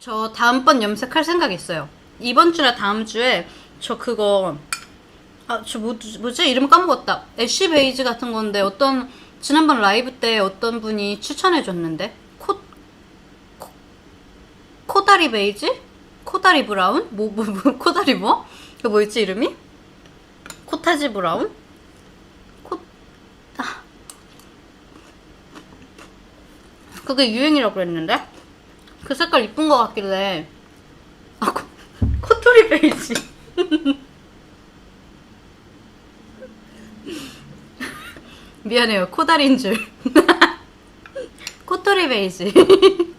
저 다음번 염색할 생각 있어요. 이번 주나 다음 주에 저 그거 아 저 뭐, 뭐지 이름 까먹었다. 애쉬 베이지 같은 건데 어떤 지난번 라이브 때 어떤 분이 추천해 줬는데 코, 코 코다리 베이지? 코다리 브라운? 뭐, 뭐, 뭐 코다리 뭐? 그 뭐였지 이름이? 코타지 브라운? 코 아. 그게 유행이라고 그랬는데 그 색깔 이쁜 거 같길래. 아 코, 코토리 베이지. 미안해요. 코다리인 줄. 코토리 베이지.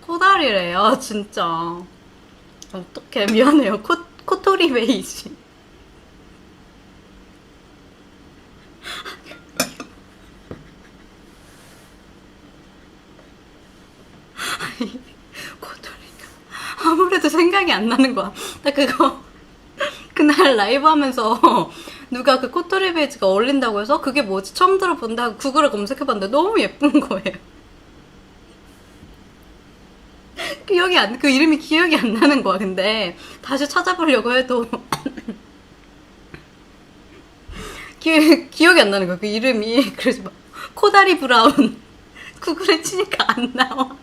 코다리래요 진짜. 어떡해. 미안해요. 코, 코토리 베이지 코토리가 아무래도 생각이 안 나는 거야. 나 그거 그날 라이브 하면서 누가 그 코토리 베이지가 어울린다고 해서 그게 뭐지 처음 들어본다 고 구글에 검색해봤는데 너무 예쁜 거예요. 기억이 안, 그 이름이 기억이 안 나는 거야. 근데 다시 찾아보려고 해도 기, 기억이 안 나는 거야. 그 이름이 그래서 막 코다리 브라운 구글에 치니까 안 나와.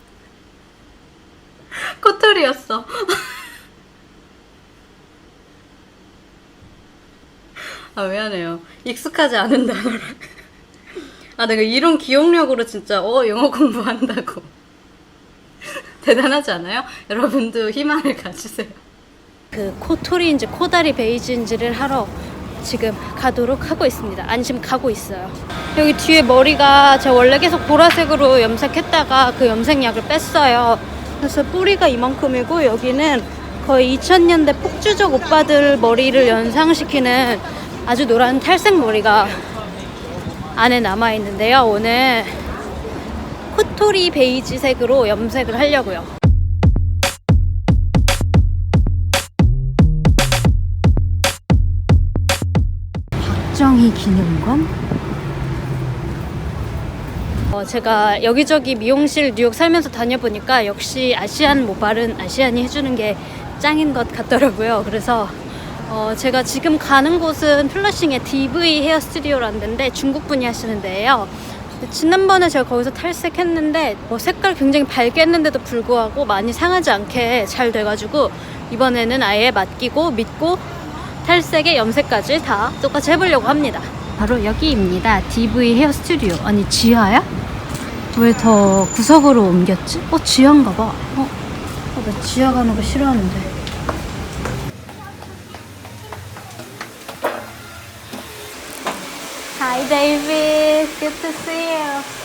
코토리였어. 아, 미안해요. 익숙하지 않은 단어라. 아, 내가 이런 기억력으로 진짜, 어, 영어 공부한다고. 대단하지 않아요? 여러분도 희망을 가지세요. 그 코토리인지 코다리 베이지인지를 하러 지금 가도록 하고 있습니다. 지금 가고 있어요. 여기 뒤에 머리가 제가 원래 계속 보라색으로 염색했다가 그 염색약을 뺐어요. 그래서 뿌리가 이만큼이고 여기는 거의 2000년대 폭주적 오빠들 머리를 연상시키는 아주 노란 탈색 머리가 안에 남아 있는데요. 오늘 코토리 베이지색으로 염색을 하려고요. 박정희 기념관? 어, 제가 여기저기 미용실 뉴욕 살면서 다녀보니까 역시 아시안 모발은 아시안이 해주는 게 짱인 것 같더라고요. 그래서 어, 제가 지금 가는 곳은 플러싱의 DV 헤어 스튜디오라는 데인데 중국 분이 하시는 데예요. 지난번에 제가 거기서 탈색했는데 뭐 색깔 굉장히 밝게 했는데도 불구하고 많이 상하지 않게 잘 돼가지고 이번에는 아예 맡기고 믿고 탈색에 염색까지 다 똑같이 해보려고 합니다. 바로 여기입니다. DV 헤어 스튜디오. 아니 지하야? 왜 더 구석으로 옮겼지? 어 지하인가 봐. 어? 어, 나 지하 가는 거 싫어하는데. Hi David, good to see you.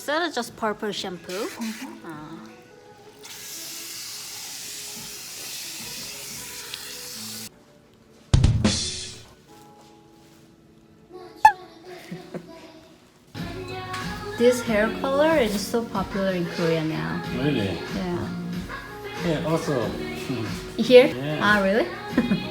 Was that just purple shampoo? Ah. This hair color is so popular in Korea now. Really? Yeah. Yeah, also. hmm, Here? Yeah. Ah, really?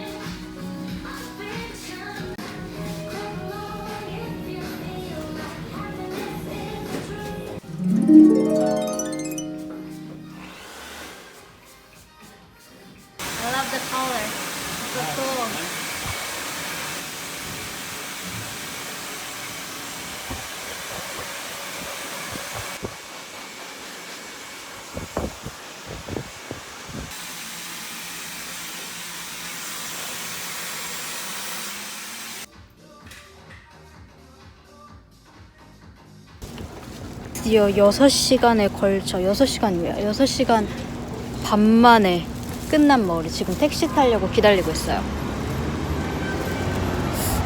드디어 6시간에 걸쳐 6시간이에요. 6시간 반 만에 끝난 머리. 지금 택시 타려고 기다리고 있어요.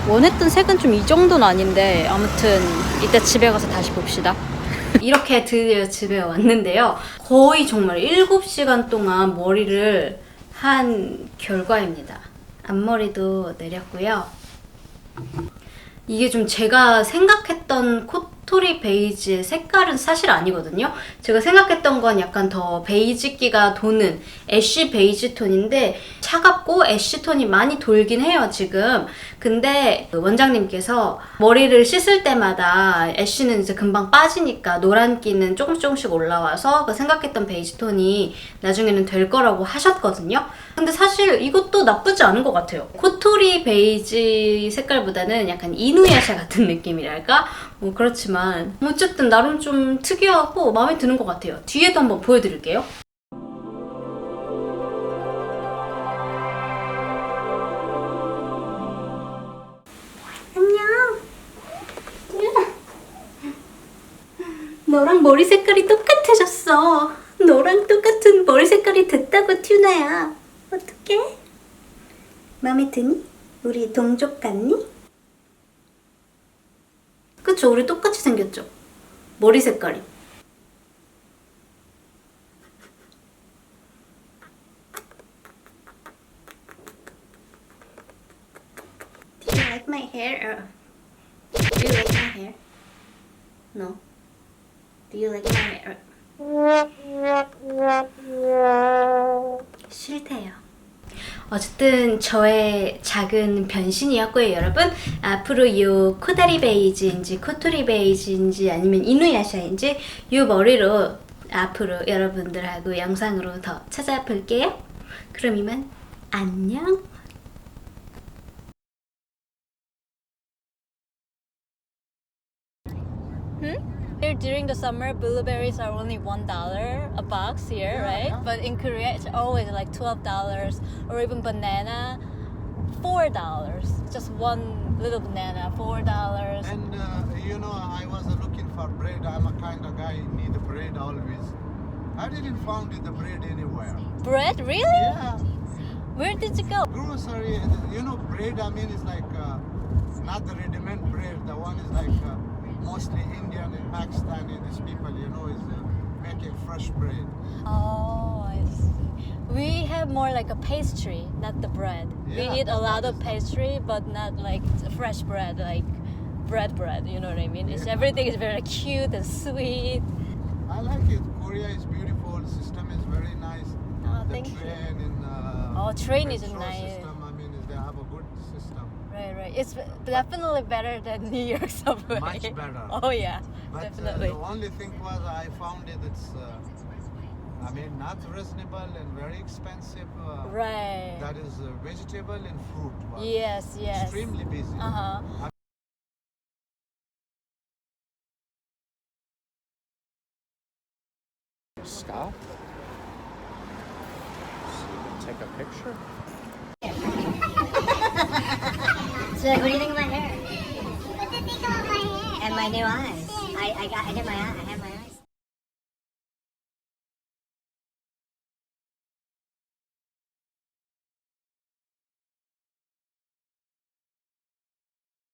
원했던 색은 좀 이 정도는 아닌데 아무튼 이따 집에 가서 다시 봅시다. 이렇게 드디어 집에 왔는데요. 거의 정말 7시간 동안 머리를 한 결과입니다. 앞머리도 내렸고요. 이게 좀 제가 생각했던 코토리 베이지의 색깔은 사실 아니거든요. 제가 생각했던 건 약간 더 베이지기가 도는 애쉬 베이지 톤인데 차갑고 애쉬 톤이 많이 돌긴 해요, 지금. 근데 그 원장님께서 머리를 씻을 때마다 애쉬는 이제 금방 빠지니까 노란기는 조금씩 조금씩 올라와서 그 생각했던 베이지 톤이 나중에는 될 거라고 하셨거든요. 근데 사실 이것도 나쁘지 않은 것 같아요. 코토리 베이지 색깔보다는 약간 이누야샤 같은 느낌이랄까? 뭐 그렇지만 어쨌든 나름 좀 특이하고 마음에 드는 것 같아요. 뒤에도 한번 보여드릴게요. 너랑 머리 색깔이 똑같아졌어. 너랑 똑같은 머리 색깔이 됐다고 튜나야. 어떡해? 마음에 드니? 우리 동족 같니? 그쵸, 우리 똑같이 생겼죠? 머리 색깔이. Uh? No. Do you like my hair? 어쨌든 저의 작은 변신이었고요, 여러분. 앞으로 이 코다리 베이지인지 코토리 베이지인지 아니면 이누야샤인지 이 머리로 앞으로 여러분들하고 영상으로 더 찾아볼게요. 그럼 이만 안녕. Here during the summer, blueberries are only one dollar a box here, right? But in Korea, it's always like twelve dollars, or even banana, four dollars. Just one little banana, four dollars. And uh, you know, I was looking for bread. I'm a kind of guy need bread always. I didn't find the bread anywhere. Bread, really? Yeah, Where did you go? grocery. You know, bread. I mean, it's like uh, not the ready-made bread. The one is like uh, mostly Indian and Pakistani. These people, you know, is uh, making fresh bread. Oh, I see. We have more like a pastry, not the bread. Yeah, we eat a lot of pastry, but not like fresh bread, like bread bread. You know what I mean? It's everything is very cute and sweet. I like it. Korea is beautiful. the System is very nice. Oh, the thank you. train and uh, Oh, train is nice. System. I mean, is they have a good system. Right, right. It's definitely better than New York subway. Much better. Oh yeah, But uh, the only thing was I found it it's uh, I mean not reasonable and very expensive. Uh, right. That is uh, vegetable and fruit. Yes, yes. Extremely busy. Uh huh. Stop. Take a picture. So, like, what do you think of my hair? What do you think about my hair? And my new eyes. I, I got I did my eye. I